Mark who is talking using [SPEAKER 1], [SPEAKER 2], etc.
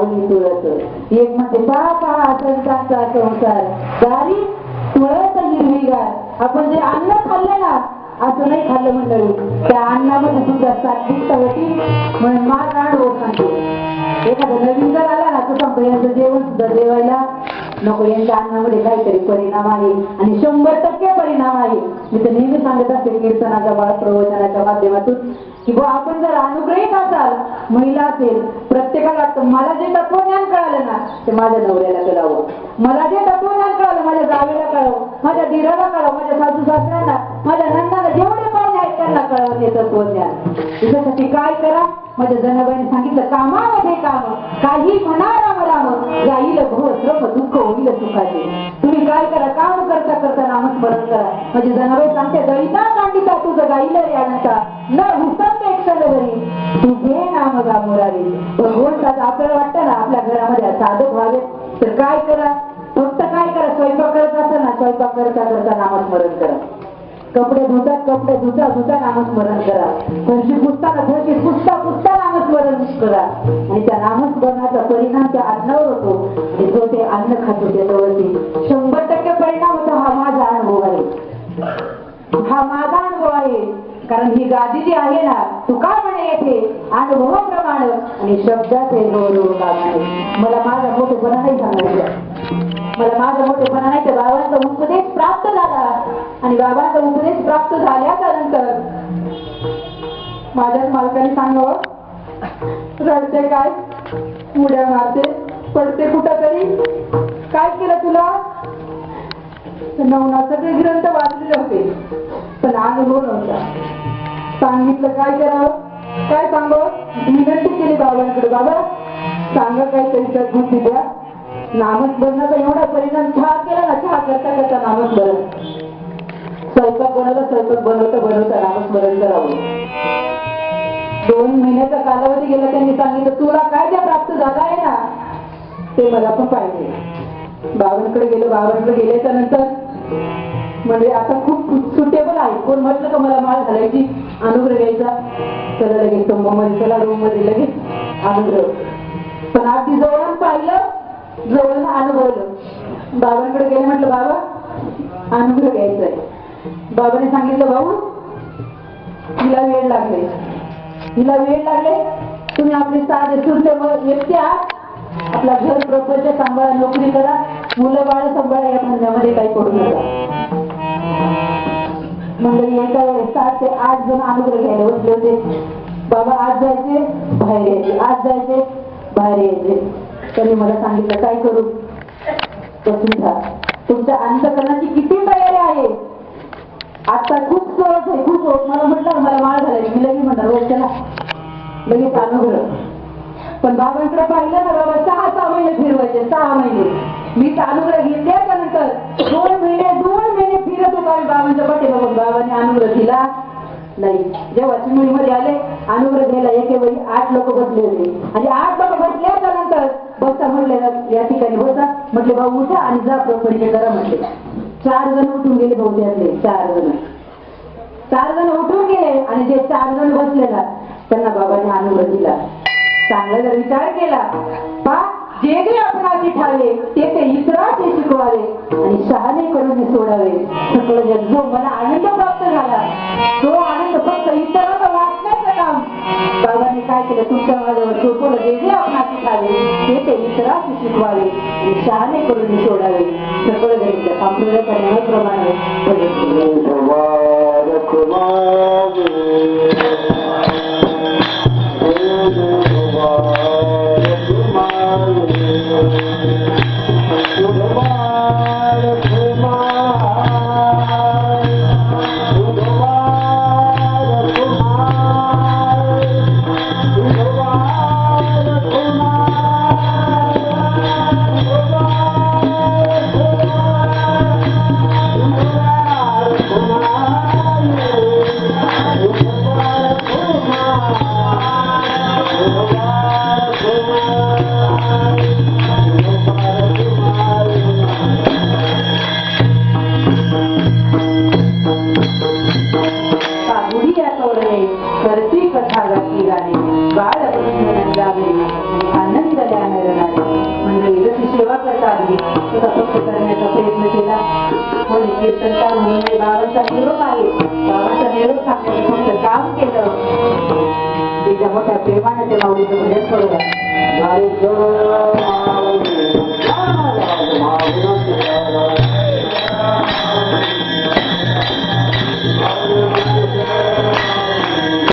[SPEAKER 1] तुळस एक म्हणते पहा पहा संसारचा संसार. दारी तुळस हिरवीगार. आपण जे अन्न खाल्लं ना असं नाही खाल्लं मंडळी त्या अन्नामध्ये सुद्धा सात्विकता होती म्हणून मा काढ हो सांगतो. एखादा नवीन जर आला ना तर सांगतो यांचं जेवण सुद्धा जेवायला. नको यांच्या अन्नामध्ये काहीतरी परिणाम आहे. आणि शंभर टक्के परिणाम आहे. मी तर नेहमी सांगत असते कीर्तनाच्या बाळ प्रवचनाच्या माध्यमातून की आपण जर अनुग्रहित असाल महिला असेल प्रत्येकाला मला जे तत्वज्ञान कळालं ना ते माझ्या नवऱ्याला कळावं. मला जे तत्वज्ञान कळालं माझ्या जावेला कळावं. माझ्या दिराला कळावं माझ्या सासू सासऱ्यांना माझ्या नंदाला जेवढे पाहुणे आहेत त्यांना कळावं ते तत्वज्ञान त्याच्यासाठी काय करा? माझ्या जनाबाईने सांगितलं कामामध्ये काम. काही म्हणा राम राम. जाईल भव श्रम दुःख होईल सुखाचे. तुम्ही काय करा? काम करता करता नामस्मरण करा. म्हणजे जनाबाई सांगते दळिता कांडिता तुझं गाईल यानंतर न हुसत बरी तुझे नाम गामोरावे भगवंताचं आपल्याला वाटतं ना आपल्या घरामध्ये साधक व्हावे तर काय करा? फक्त काय करा? स्वयंपाक करत असताना स्वयंपाक करता करता नामस्मरण करा. कपडे धुतात कपडे धुता धुता नामस्मरण करा. फरशी पुसताना फरशी पुसता पुसता नामस्मरण करा. आणि त्या नामस्मरणाचा परिणाम त्या अन्नावर होतो. जो ते अन्न खातो त्याच्यावरती शंभर टक्के परिणाम होतो. हा माझा अनुभव आहे. हा माझा कारण ही गादी जी आहे ना तुका काय म्हणे येथे अनुभवाप्रमाणे आणि शब्दाचे गौरव कामाने मला माझा मोठेपणा नाही सांगायचं. मला माझा मोठेपणा नाही तर बाबांचा उपदेश प्राप्त झाला. आणि बाबांचा उपदेश प्राप्त झाल्याच्यानंतर माझ्याच मालकाने सांगावं रडते काय? उड्या मारते? पडते कुठं तरी काय केलं तुला? नवना सगळे ग्रंथ वाचलेले होते. पण अनुभव नव्हता. सांगितलं काय करावं? काय सांगावं विनंती केली बाबांकडे बाबा सांगा त्यांच्या घुती द्या. नामस्मरणाचा एवढा परिणाम चहा केला ना चहा करता करता नामस्मरण स्वयंपाक बनवला स्वयंपाक बनवता बनवता नामस्मरण करावं दोन महिन्याचा कालावधी गेला त्यांनी सांगितलं तुला काय त्या प्राप्त झाला आहे ना? ते मला पण पाहिजे. बाबांकडे गेलो बाबांकडे गेल्याच्यानंतर म्हणजे आता खूप सुटेबल कोण म्हटलं का मला माळ घालायची? अनुग्रह घ्यायचा. त्याला लगेच मध्ये चला रूममध्ये लगेच अनुग्रह. पण आधी जवळून पाहिलं जवळून अनुभवलं. बाबांकडे गेले म्हटलं बाबा अनुग्रह घ्यायचा आहे बाबाने सांगितलं भाऊ तिला वेळ लागले. तिला वेळ लागले? तुम्ही आपले साधे सुरते व्यक्ती आहात. आपला घर प्रपंच सांभाळा नोकरी करा. मुलं बाळ सांभाळा या धंद्यामध्ये काही पडू नका. मंडळी एका वेळेस सात ते आठ जण अनुग्रह घ्यायला बसले होते. बाबा आज जायचे? बाहेर यायचे. आज जायचे? बाहेर यायचे. त्यांनी मला सांगितलं काय करू? बसून खा तुमच्या अंतकरणाची किती तयारी आहे? आता खूप सहज आहे खूप मला म्हटलं मला माळ घालायची. मी लगेच म्हणणार रोज हो, चला. लगेच अनुग्रह पण बाबांकडे पाहिलं ना बाबा सहा सहा महिने फिरवायचे सहा महिने. मी अनुग्रह घेतल्याच्या दोन आम्ही बाबांच्या पाठी बघून बाबाने अनुग्रह दिला. नाही. जेव्हा चिमणीमध्ये आले अनुग्रह घ्यायला एके वेळी आठ लोक बसले होते. आणि आठ लोक बसल्याच्या नंतर बसता म्हटले या ठिकाणी बसा. म्हटले भाऊ उठा आणि जा परिचय करा म्हटले. चार जण उठून गेले भाऊ त्यातले चार जण. चार जण उठून गेले आणि जे चार जण बसले ना त्यांना बाबाने अनुग्रह दिला. चांगला जर विचार केला पा जे जे आपणाची ठावे ते ते इतराचे शिकवावे आणि शहाणे करून सोडावे. सगळं जग जो मला आनंद प्राप्त झाला तो आनंद फक्त इतरांना वाचण्याचं काम. बाबांनी काय केलं? तुमच्या माझ्यावर सोपवलं जे जे आपणाची ठावे ते ते इतराचे शिकवावे आणि शहाणे करून सोडावे. सगळं जग आपल्याला नियमाप्रमाणे भजन करती
[SPEAKER 2] कथा गाती गाणे बाळकृष्ण आनंद रणाले मंडळी जशी सेवा करता
[SPEAKER 1] आली. करण्याचा प्रयत्न केला. कोणी कीर्तनकार म्हणून बाबांचा निरोप आहे. बाबांचा निरोप सांगण्याचं फक्त काम केलं. त्याच्या मोठ्या प्रेमाने ते माऊलीचं भजन
[SPEAKER 2] सोडलं.